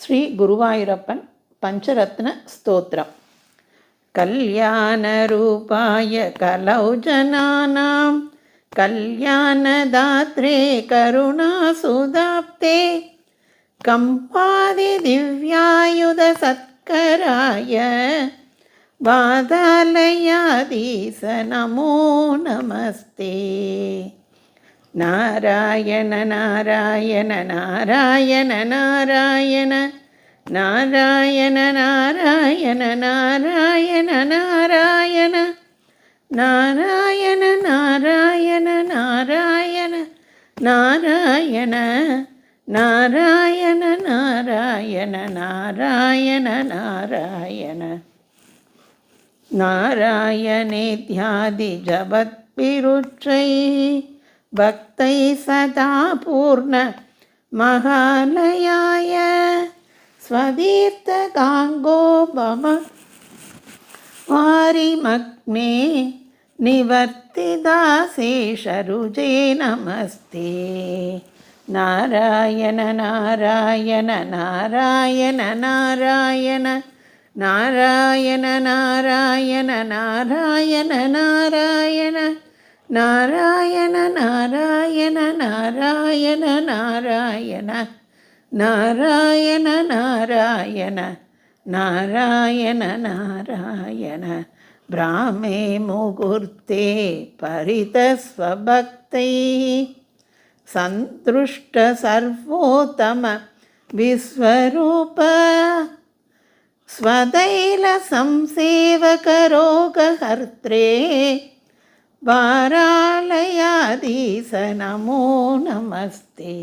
ஸ்ரீ குருவாயூரப்பன் பஞ்சரத்ன ஸ்தோத்திரம் कल्याणरूपाय कलौ जनानां कल्याणदात्रे करुणासुदाप्ते कम्पादिदिव्यायुधसत्कराय वादालयाधीश नमो नमस्ते நாராயண நாராயண நாராயண நாராயண. நாராயண நாராயண நாராயண நாராயண. நாராயண நாராயண நாராயண. நாராயண நாராயண நாராயண நாராயண நாராயண. நாராயணே தியாதி ஜபத் பிருற்றை भक्तैः सदा पूर्ण महालयाय स्वदीर्तगाङ्गो मम वारिमग्ने निवर्तिदाशेषरुजे नमस्ते नारायण नारायण नारायण नारायण नारायण नारायण नारायण नारायण नारायण नारायण नारायण नारायण नारायण नारायण नारायण नारायण ब्राह्मे मुहूर्ते परितस्वभक्तैः सन्तुष्ट सर्वोत्तम विश्वरूप स्वदैलसंसेवकरोगहर्त्रे வாராலயாதீச நமோ நமஸ்தே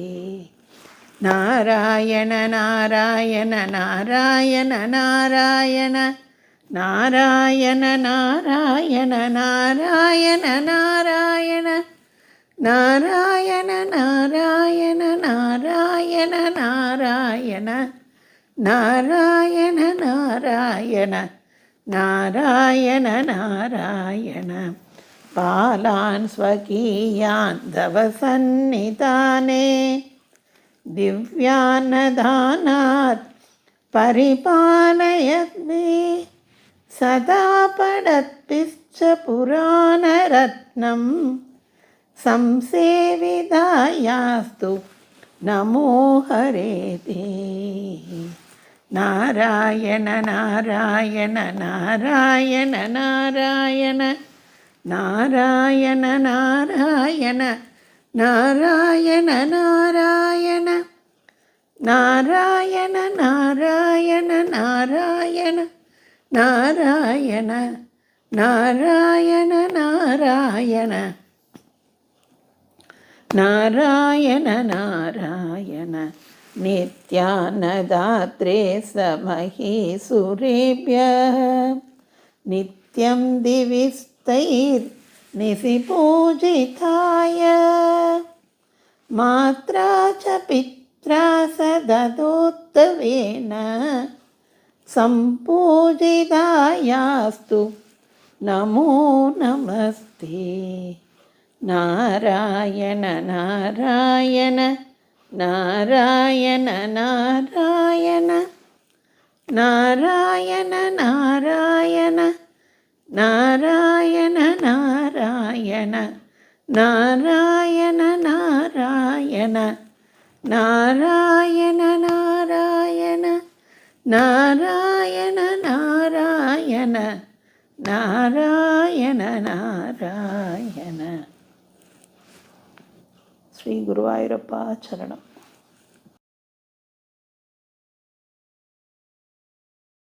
நாராயண நாராயண நாராயண நாராயண நாராயண நாராயண நாராயண நாராயண நாராயண நாராயண நாராயண நாராயண நாராயண நாராயண நாராயண நாராயண பாலான் ஸ்வகீயான் தவசன்னிதானே. திவ்யானதானாத் பரிபாலயத்மே. சதா படத்பிச்ச புராணரத்னம் சம்சேவிதாயாஸ்து. நமோ ஹரேதே நாராயண நாராயண நாராயண நாராயண. नारायण नारायण नारायण नारायण नारायण नारायण नारायण नारायण नारायण नारायण नारायण नारायण नारायण नारायण नारायण नित्यानदात्रे समहीसुरेभ्यः नित्यं दिविस्तैर्निशिपूजिताय मात्रा च पित्रा सददोत्तवेन सम्पूजितायास्तु नमो नमस्ते नारायण नारायण नारायण नारायण नारायण नारायण நாராயண நாராயண நாராயண நாராயண நாராயண நாராயண நாராயண நாராயண நாராயண நாராயண. ஸ்ரீ குருவாயூரப்பா சரணம்.